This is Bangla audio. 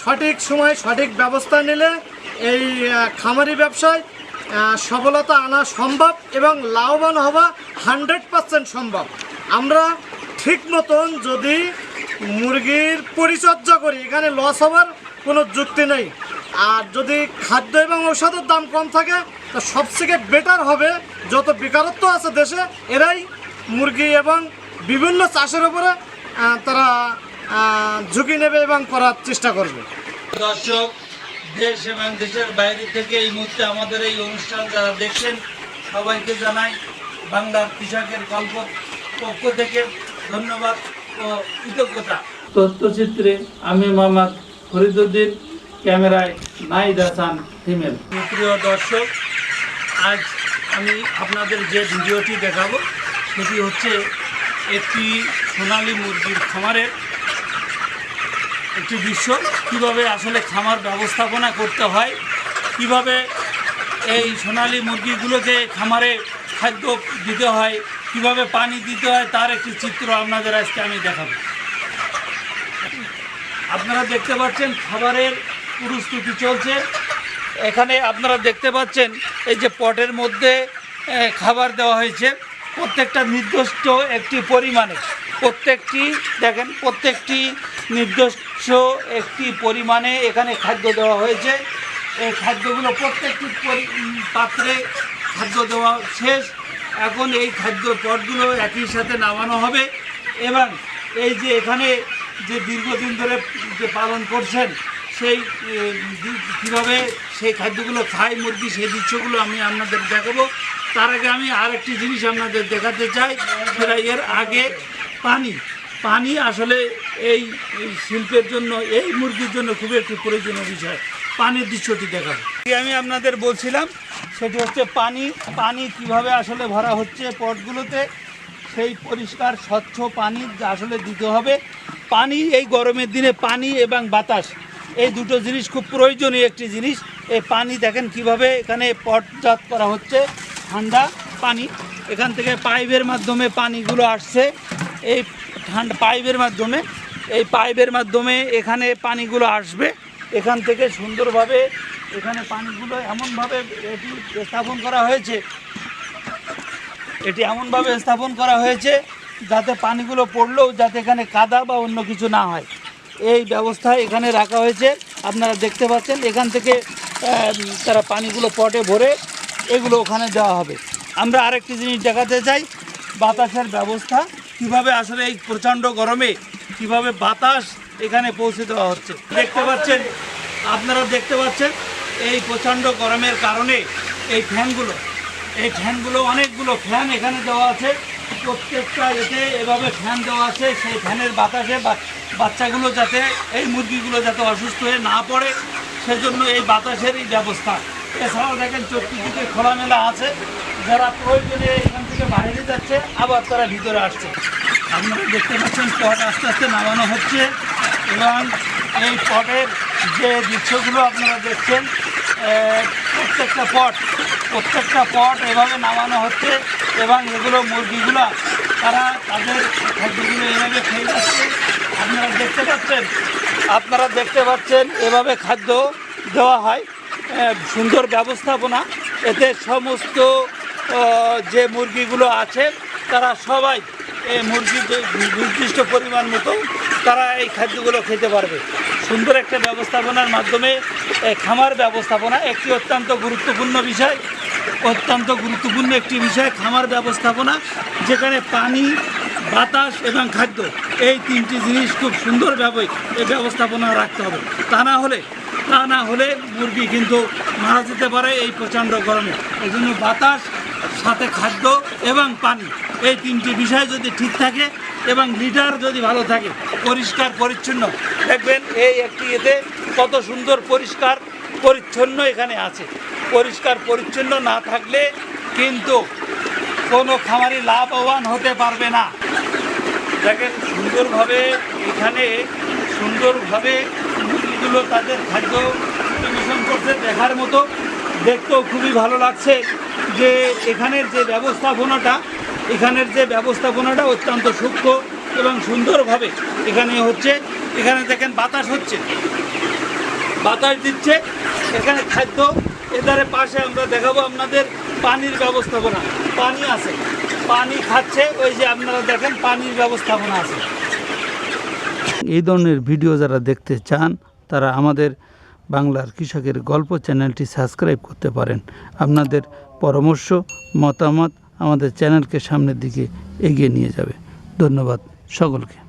সঠিক সময় সঠিক ব্যবস্থা নিলে এই খামারি ব্যবসায় সফলতা আনা সম্ভব এবং লাভবান হওয়া হান্ড্রেড পার্সেন্ট সম্ভব। আমরা ঠিক মতন যদি মুরগির পরিচর্যা করি, এখানে লস হওয়ার কোনো যুক্তি নেই। আর যদি খাদ্য এবং ঔষধের দাম কম থাকে, তো সবথেকে বেটার হবে যত বেকারত্ব আছে দেশে, এরাই মুরগি এবং বিভিন্ন চাষের উপরে তারা ঝুঁকি নেবে এবং করার চেষ্টা করবে। দর্শক দেশ এবং দেশের বাইরে থেকে এই মুহূর্তে আমাদের এই অনুষ্ঠান যারা দেখছেন সবাইকে জানাই বাংলার কৃষকের গল্প পক্ষ থেকে ধন্যবাদ ও কৃতজ্ঞতা। তথ্যচিত্রে আমি মোহাম্মদ ফরিদুদ্দিন ক্যামেরায় নাইদ হাসান ফিমেল। প্রিয় দর্শক আজ আমি আপনাদের যে ভিডিওটি দেখাবো সেটি হচ্ছে একটি সোনালী মুরগির খামারের একটি দৃশ্য কীভাবে আসলে খামার ব্যবস্থাপনা করতে হয়, কীভাবে এই সোনালী মুরগিগুলোকে খামারে খাদ্য দিতে হয়, কীভাবে পানি দিতে হয়, তার একটি চিত্র আপনাদের আজকে আমি দেখাবো। আপনারা দেখতে পাচ্ছেন খাবারের প্রস্তুতি চলছে। এখানে আপনারা দেখতে পাচ্ছেন এই যে পটের মধ্যে খাবার দেওয়া হয়েছে। প্রত্যেকটা নির্দিষ্ট একটি পরিমাণে। প্রত্যেকটি, দেখেন, প্রত্যেকটি নির্দিষ্ট একটি পরিমাণে এখানে খাদ্য দেওয়া হয়েছে। এই খাদ্যগুলো প্রত্যেকটি পরি- পাত্রে খাদ্য দেওয়া শেষ। এখন এই খাদ্য পটগুলো একই সাথে নামানো হবে। এবং এই যে এখানে যে দীর্ঘদিন ধরে যে পালন করছেন, সেই কীভাবে সেই খাদ্যগুলো খায়, মুরগি, সেই দৃশ্যগুলো আমি আপনাদের দেখাবো। তার আগে আমি আর একটি জিনিস আপনাদের দেখাতে চাই। সেটা এর আগে পানি পানি আসলে এই শিল্পের জন্য, এই মুরগির জন্য খুবই একটি প্রয়োজনীয় বিষয়। পানির দৃশ্যটি দেখাবো। আমি আপনাদের বলছিলাম, সেটি হচ্ছে পানি পানি কীভাবে আসলে ভরা হচ্ছে পটগুলোতে, সেই পরিষ্কার, স্বচ্ছ পানি আসলে দিতে হবে। পানি, এই গরমের দিনে পানি এবং বাতাস, এই দুটো জিনিস খুব প্রয়োজনীয় একটি জিনিস। এই পানি দেখেন কীভাবে এখানে পটজাত করা হচ্ছে। ঠান্ডা পানি, এখান থেকে পাইপের মাধ্যমে পানিগুলো আসছে। এই পাইপের মাধ্যমে, এই পাইপের মাধ্যমে এখানে পানিগুলো আসবে। এখান থেকে সুন্দরভাবে এখানে পানিগুলো এমনভাবে এটি স্থাপন করা হয়েছে, এটি এমনভাবে স্থাপন করা হয়েছে যাতে পানিগুলো পড়লেও যাতে এখানে কাদা বা অন্য কিছু না হয়। এই ব্যবস্থা এখানে রাখা হয়েছে, আপনারা দেখতে পাচ্ছেন, এখান থেকে তারা পানিগুলো পটে ভরে এগুলো ওখানে দেওয়া হবে। আমরা আরেকটি জিনিস দেখাতে চাই, বাতাসের ব্যবস্থা। কীভাবে আসলে এই প্রচণ্ড গরমে কীভাবে বাতাস এখানে পৌঁছে দেওয়া হচ্ছে? দেখতে পাচ্ছেন, আপনারা দেখতে পাচ্ছেন এই প্রচণ্ড গরমের কারণে এই ফ্যানগুলো এই ফ্যানগুলো অনেকগুলো ফ্যান এখানে দেওয়া আছে। প্রত্যেকটা এতে এভাবে ফ্যান দেওয়া আছে, সেই ফ্যানের বাতাসে বাচ্চাগুলো যাতে, এই মুরগিগুলো যাতে অসুস্থ হয়ে না পড়ে, সেজন্য এই বাতাসেরই ব্যবস্থা। এছাড়াও দেখেন চতুর্দিকে খোলামেলা আছে। যারা প্রয়োজনে এখান থেকে বাইরে যাচ্ছে, আবার তারা ভিতরে আসছে। আপনারা দেখতে পাচ্ছেন পট আস্তে আস্তে নামানো হচ্ছে এবং এই পটের যে দৃশ্যগুলো আপনারা দেখছেন প্রত্যেকটা পট প্রত্যেকটা পট এভাবে নামানো হচ্ছে এবং এগুলো মুরগিগুলো, তারা তাদের খাদ্যগুলো এভাবে খেয়ে যাচ্ছে। আপনারা দেখতে পাচ্ছেন, আপনারা দেখতে পাচ্ছেন এভাবে খাদ্য দেওয়া হয় সুন্দর ব্যবস্থাপনা। এতে সমস্ত যে মুরগিগুলো আছে, তারা সবাই এই মুরগি নির্দিষ্ট পরিমাণ মতো তারা এই খাদ্যগুলো খেতে পারবে। সুন্দর একটা ব্যবস্থাপনার মাধ্যমে খামার ব্যবস্থাপনা একটি অত্যন্ত গুরুত্বপূর্ণ বিষয়। অত্যন্ত গুরুত্বপূর্ণ একটি বিষয় খামার ব্যবস্থাপনা, যেখানে পানি, বাতাস এবং খাদ্য এই তিনটি জিনিস খুব সুন্দরভাবে এই ব্যবস্থাপনা রাখতে হবে। তা না হলে, তা না হলে মুরগি কিন্তু মারা যেতে পারে এই প্রচণ্ড গরমে। এই জন্য বাতাস সাথে খাদ্য এবং পানি। এই তিনটি বিষয় যদি ঠিক থাকে এবং লিডার যদি ভালো থাকে, পরিষ্কার, পরিচ্ছন্ন, দেখবেন এই একটি এতে কত সুন্দর পরিষ্কার, পরিচ্ছন্ন এখানে আছে। পরিষ্কার, পরিচ্ছন্ন না থাকলে কিন্তু কোনো খামারি লাভবান হতে পারবে না। দেখেন, সুন্দরভাবে এখানে সুন্দরভাবে মুরগিগুলো তাদের খাদ্য পরিবেশন করছে দেখার মতো। দেখতেও খুবই ভালো লাগছে। যে এখানের যে ব্যবস্থাপনাটা, এখানের যে ব্যবস্থাপনাটা অত্যন্ত সূক্ষ্ম এবং সুন্দরভাবে এখানে হচ্ছে, এখানে দেখেন বাতাস হচ্ছে। বাতাস দিচ্ছে, এখানে খাদ্য, এধারে পাশে আমরা দেখাবো আপনাদের পানির ব্যবস্থাপনা। পানি আছে, পানি খাচ্ছে, ওই যে আপনারা দেখেন পানির ব্যবস্থাপনা আছে। এই ধরনের ভিডিও যারা দেখতে চান, তারা আমাদের বাংলার কৃষকের গল্প চ্যানেলটি সাবস্ক্রাইব করতে পারেন। আপনাদের পরামর্শ মতামত আমাদের চ্যানেলকে সামনের দিকে এগিয়ে নিয়ে যাবে। ধন্যবাদ সকলকে।